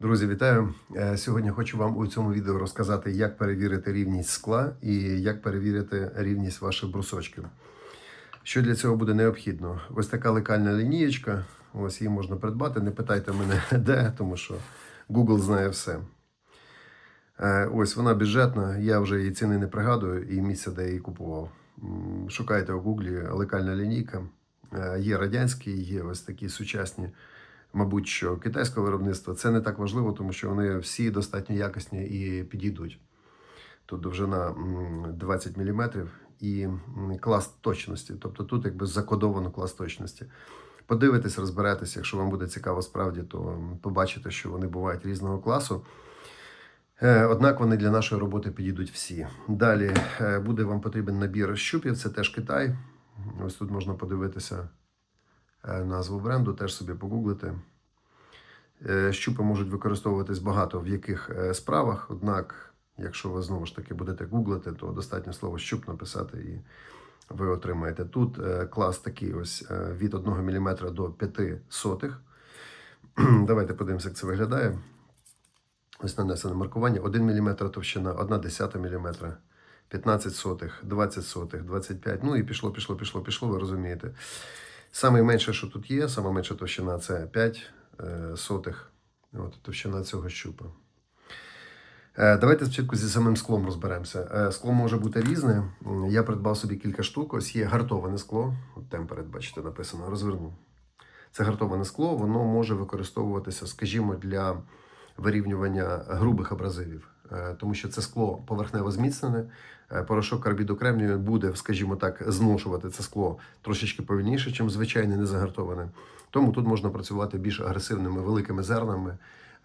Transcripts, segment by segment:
Друзі, вітаю! Е, Сьогодні хочу вам у цьому відео розказати, як перевірити рівність скла і як перевірити рівність ваших брусочків. Що для цього буде необхідно? Ось така лекальна лінієчка. Ось її можна придбати. Не питайте мене де, тому що Google знає все. Е, Ось вона бюджетна. Я вже її ціни не пригадую і місце, де я її купував. Шукайте у Гуглі лекальна лінійка. Е, Є радянські, є ось такі сучасні мабуть, що китайського виробництва це не так важливо, тому що вони всі достатньо якісні і підійдуть. Тут довжина 20 мм і клас точності. Тобто тут якби закодовано клас точності. Подивитесь, розберетесь, якщо вам буде цікаво справді, то побачите, що вони бувають різного класу. Е, Однак вони для нашої роботи підійдуть всі. Далі е, буде вам потрібен набір щупів, це теж Китай. Ось тут можна подивитися назву бренду, теж собі погуглити. Е, Щупи можуть використовуватись багато в яких е, справах, однак, якщо ви знову ж таки будете гуглити, то достатньо слово щуп написати і ви отримаєте. Тут е, клас такий ось е, від 1 мм до 5 сотих. Давайте подивимося, як це виглядає. Ось нанесене маркування 1 мм товщина, 1 десята мм, 15 сотих, 20 сотих, 25. Ну і пішло, пішло, пішло, пішло, ви розумієте. Саме менше, що тут є, саме менша товщина це 5 е, сотих. От, товщина цього щупа. Е, Давайте спочатку зі самим склом розберемося. Е, Скло може бути різне. Я придбав собі кілька штук. Ось є гартоване скло. От темперед, бачите, написано, розверну. Це гартоване скло, воно може використовуватися, скажімо, для вирівнювання грубих абразивів, тому що це скло поверхнево зміцнене. Е, Порошок карбіду кремнію буде, скажімо так, зношувати це скло трошечки повільніше, ніж звичайне незагартоване. Тому тут можна працювати більш агресивними великими зернами,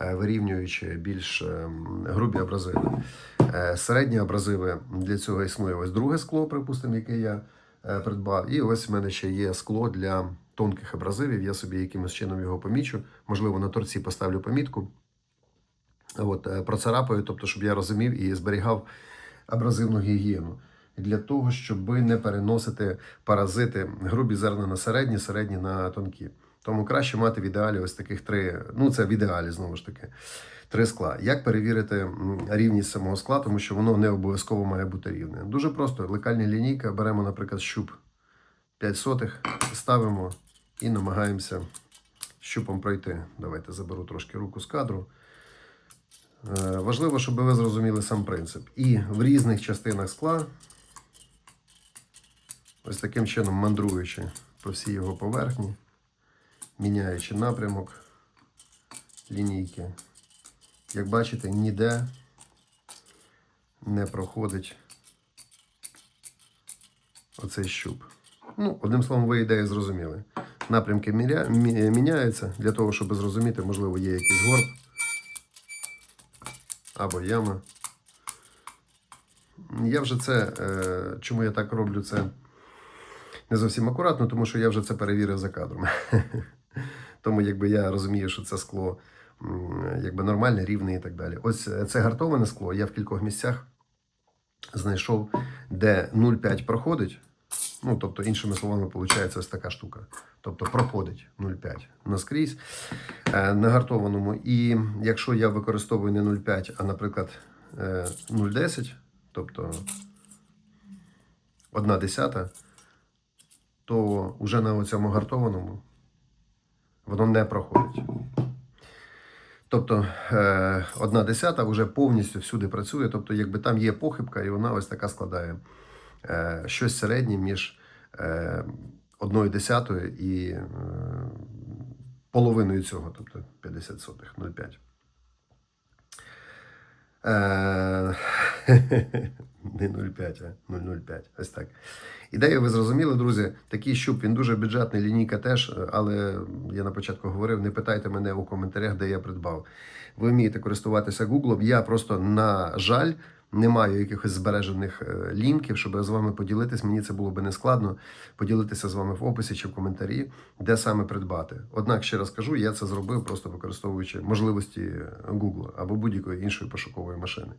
е, вирівнюючи більш ем, грубі абразиви. Е, Середні абразиви для цього існує ось друге скло, припустимо, яке я е, придбав. І ось в мене ще є скло для тонких абразивів. Я собі якимось чином його помічу. Можливо, на торці поставлю помітку. От, е, процарапаю, тобто, щоб я розумів і зберігав абразивну гігієну. Для того, щоб не переносити паразити грубі зерна на середні, середні на тонкі. Тому краще мати в ідеалі ось таких три. Ну, це в ідеалі знову ж таки. Три скла. Як перевірити рівність самого скла, тому що воно не обов'язково має бути рівне. Дуже просто. Лекальна лінійка, беремо, наприклад, щуп 5 сотих, ставимо і намагаємося щупом пройти. Давайте заберу трошки руку з кадру. Е, Важливо, щоб ви зрозуміли сам принцип. І в різних частинах скла, ось таким чином мандруючи по всій його поверхні, міняючи напрямок лінійки, як бачите, ніде не проходить оцей щуп. Ну, одним словом, ви ідею зрозуміли. Напрямки міняються для того, щоб зрозуміти, можливо, є якийсь горб або яма. Я вже це, е, чому я так роблю це не зовсім акуратно, тому що я вже це перевірив за кадром. Тому якби я розумію, що це скло якби нормальне, рівне і так далі. Ось е, це гартоване скло. Я в кількох місцях знайшов, де 0,5 проходить. Ну, тобто, іншими словами, виходить ось така штука. Тобто проходить 0,5 наскрізь е, на гартованому. І якщо я використовую не 0,5, а, наприклад, е, 0,10, тобто 1 десята, то вже на цьому гартованому воно не проходить. Тобто е, одна десята вже повністю всюди працює. Тобто, якби там є похибка, і вона ось така складає е, щось середнє між одною десятою і е, половиною цього, тобто 50 сотих, 0,5. Е, Не 0,5, а 0,05. Ось так. Ідею ви зрозуміли, друзі. Такий щуп, він дуже бюджетний, лінійка теж, але я на початку говорив, не питайте мене у коментарях, де я придбав. Ви вмієте користуватися Google. Я просто, на жаль, не маю якихось збережених е, лінків, щоб з вами поділитись. Мені це було би не складно поділитися з вами в описі чи в коментарі, де саме придбати. Однак, ще раз кажу, я це зробив просто використовуючи можливості Google або будь-якої іншої пошукової машини.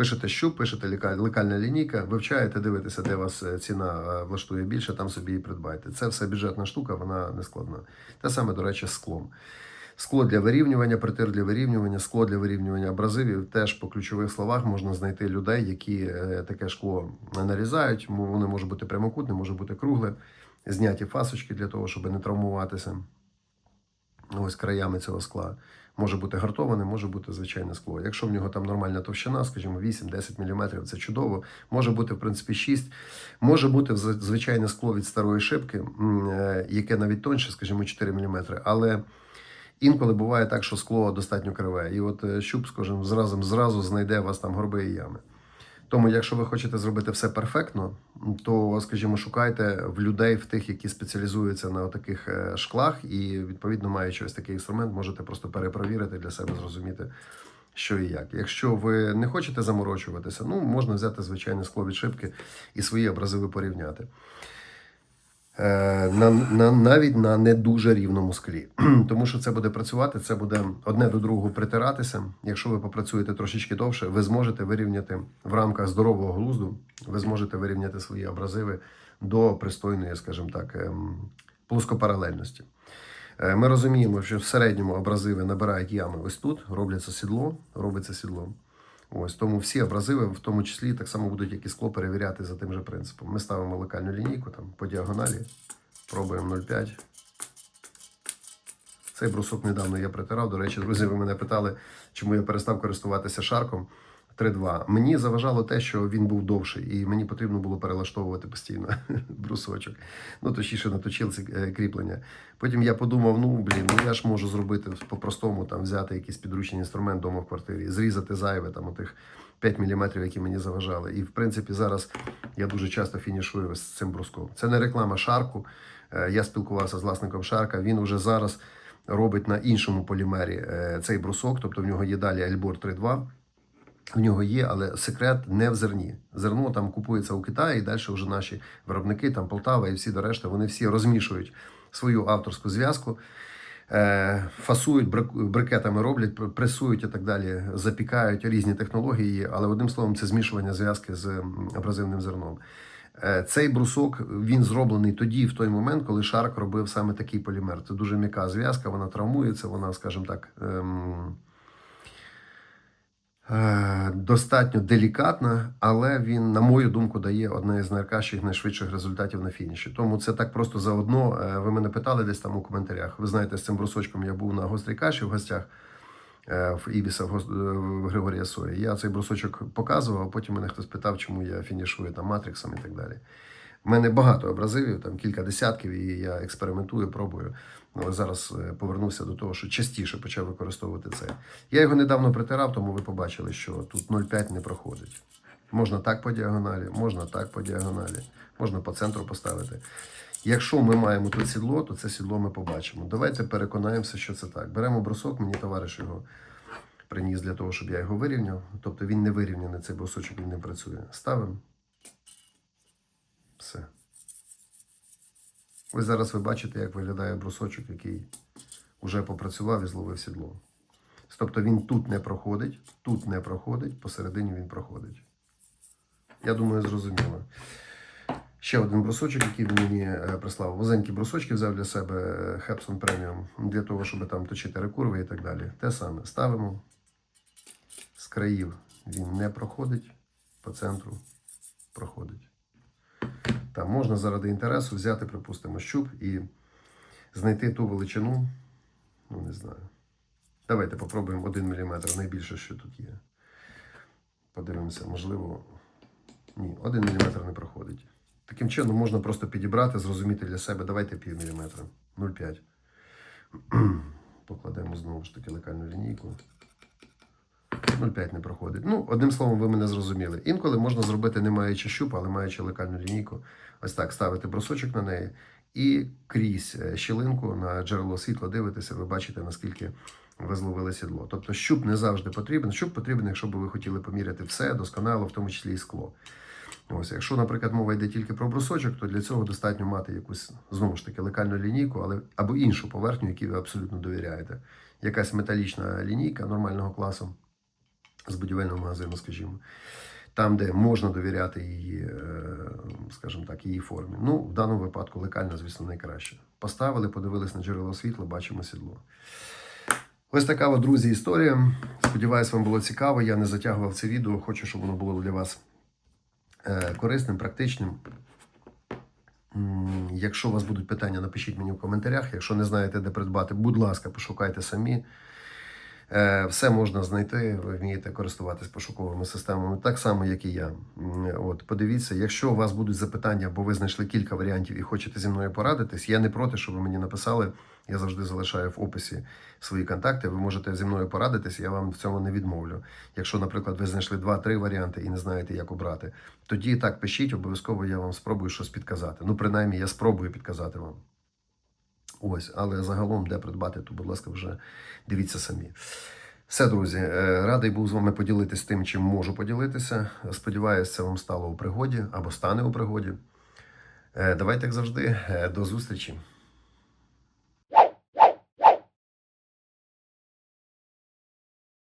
Пишете щуп, пишете лекальна лінійка, вивчаєте, дивитеся, де вас е, ціна е, влаштує більше, там собі і придбайте. Це все бюджетна штука, вона не складна. Те саме, до речі, склом. Скло для вирівнювання, притир для вирівнювання, скло для вирівнювання абразивів. Теж по ключових словах можна знайти людей, які е, таке шкло нарізають. Воно може бути прямокутне, може бути кругле, зняті фасочки для того, щоб не травмуватися. Ось краями цього скла. Може бути гартоване, може бути звичайне скло. Якщо в нього там нормальна товщина, скажімо, 8-10 мм, це чудово. Може бути, в принципі, 6. Може бути звичайне скло від старої шибки, е, яке навіть тоньше, скажімо, 4 мм. Але інколи буває так, що скло достатньо криве. І от е, щуп, скажімо, зразу, зразу знайде вас там горби і ями. Тому, якщо ви хочете зробити все перфектно, то, скажімо, шукайте в людей, в тих, які спеціалізуються на таких е, шклах, і відповідно, маючи ось такий інструмент, можете просто перепровірити для себе, зрозуміти, що і як. Якщо ви не хочете заморочуватися, ну можна взяти звичайне скло від шибки і свої абразиви порівняти. Е, На, на, навіть на не дуже рівному склі. Тому що це буде працювати, це буде одне до другого притиратися. Якщо ви попрацюєте трошечки довше, ви зможете вирівняти в рамках здорового глузду, ви зможете вирівняти свої абразиви до пристойної, скажімо так, ем, плоскопаралельності. Е, Ми розуміємо, що в середньому абразиви набирають ями ось тут, робляться сідло, робиться сідло. Ось тому всі абразиви, в тому числі, так само будуть як і скло перевіряти за тим же принципом. Ми ставимо локальну лінійку там по діагоналі, пробуємо 0,5. Цей брусок недавно я притирав. До речі, друзі, ви мене питали, чому я перестав користуватися шарком 3.2. Мені заважало те, що він був довший, і мені потрібно було перелаштовувати постійно брусочок. Ну, точніше, на точилці е, кріплення. Потім я подумав: ну блін, ну я ж можу зробити по-простому, там взяти якийсь підручний інструмент вдома в квартирі, зрізати зайве там отих 5 мм, які мені заважали. І в принципі зараз я дуже часто фінішую з цим бруском. Це не реклама шарку. Е, Я спілкувався з власником шарка. Він уже зараз робить на іншому полімері е, цей брусок, тобто в нього є далі Альбор 3.2. В нього є, але секрет не в зерні. Зерно там купується у Китаї, і далі вже наші виробники, там Полтава і всі до решти, вони всі розмішують свою авторську зв'язку, е, фасують, брикетами роблять, пресують і так далі, запікають різні технології, але одним словом, це змішування зв'язки з абразивним зерном. Е, Цей брусок він зроблений тоді, в той момент, коли Шарк робив саме такий полімер. Це дуже м'яка зв'язка, вона травмується, вона, скажімо так, ем, достатньо делікатна, але він, на мою думку, дає одне з найкращих, найшвидших результатів на фініші. Тому це так просто заодно. Е, Ви мене питали десь там у коментарях. Ви знаєте, з цим брусочком я був на гострій каші в гостях е, в Ібіса е, в Григорія Сої. Я цей брусочок показував, а потім мене хтось питав, чому я фінішую там матриксом і так далі. У мене багато абразивів, там кілька десятків, і я експериментую, пробую. Але зараз е, повернувся до того, що частіше почав використовувати це. Я його недавно притирав, тому ви побачили, що тут 0,5 не проходить. Можна так по діагоналі, можна так по діагоналі, можна по центру поставити. Якщо ми маємо тут сідло, то це сідло ми побачимо. Давайте переконаємося, що це так. Беремо брусок, мені товариш його приніс для того, щоб я його вирівняв. Тобто він не вирівняний, цей брусочок він не працює. Ставимо. Все. Ось зараз ви бачите, як виглядає брусочок, який вже попрацював і зловив сідло. Тобто він тут не проходить, тут не проходить, посередині він проходить. Я думаю, зрозуміло. Ще один брусочок, який він мені е, прислав. Вузенькі брусочки взяв для себе е, Hepson Premium для того, щоб там точити рекурви і так далі. Те саме ставимо. З країв він не проходить, по центру проходить. Там можна заради інтересу взяти, припустимо, щуп і знайти ту величину. Ну, не знаю. Давайте попробуємо 1 мм, найбільше, що тут є. Подивимося, можливо. Ні, 1 мм не проходить. Таким чином можна просто підібрати, зрозуміти для себе, давайте пів міліметра, 0,5. Покладемо знову ж таки лекальну лінійку. 0,5 не проходить. Ну, одним словом, ви мене зрозуміли. Інколи можна зробити, не маючи щупа, але маючи лекальну лінійку, ось так ставити брусочок на неї і крізь е, щілинку на джерело світла дивитеся, ви бачите, наскільки ви зловили сідло. Тобто щуп не завжди потрібен. Щуп потрібен, якщо б ви хотіли поміряти все досконало, в тому числі і скло. Ось, якщо, наприклад, мова йде тільки про брусочок, то для цього достатньо мати якусь знову ж таки лекальну лінійку, але або іншу поверхню, якій ви абсолютно довіряєте. Якась металічна лінійка нормального класу з будівельного магазину, скажімо, там, де можна довіряти її, е, скажімо так, її формі. Ну, в даному випадку лекальна, звісно, найкраще. Поставили, подивились на джерело світла, бачимо сідло. Ось така, от, друзі, історія. Сподіваюсь, вам було цікаво. Я не затягував це відео. Хочу, щоб воно було для вас е, корисним, практичним. Якщо у вас будуть питання, напишіть мені в коментарях. Якщо не знаєте, де придбати, будь ласка, пошукайте самі. Е, Все можна знайти, ви вмієте користуватись пошуковими системами, так само, як і я. От, подивіться, якщо у вас будуть запитання, або ви знайшли кілька варіантів і хочете зі мною порадитись, я не проти, щоб ви мені написали. Я завжди залишаю в описі свої контакти. Ви можете зі мною порадитись, я вам в цьому не відмовлю. Якщо, наприклад, ви знайшли два-три варіанти і не знаєте, як обрати, тоді так пишіть, обов'язково я вам спробую щось підказати. Ну, принаймні, я спробую підказати вам. Ось, але загалом, де придбати, то, будь ласка, вже дивіться самі. Все, друзі, е, радий був з вами поділитися тим, чим можу поділитися. Сподіваюся, це вам стало у пригоді або стане у пригоді. Е, Давайте, як завжди, е, до зустрічі.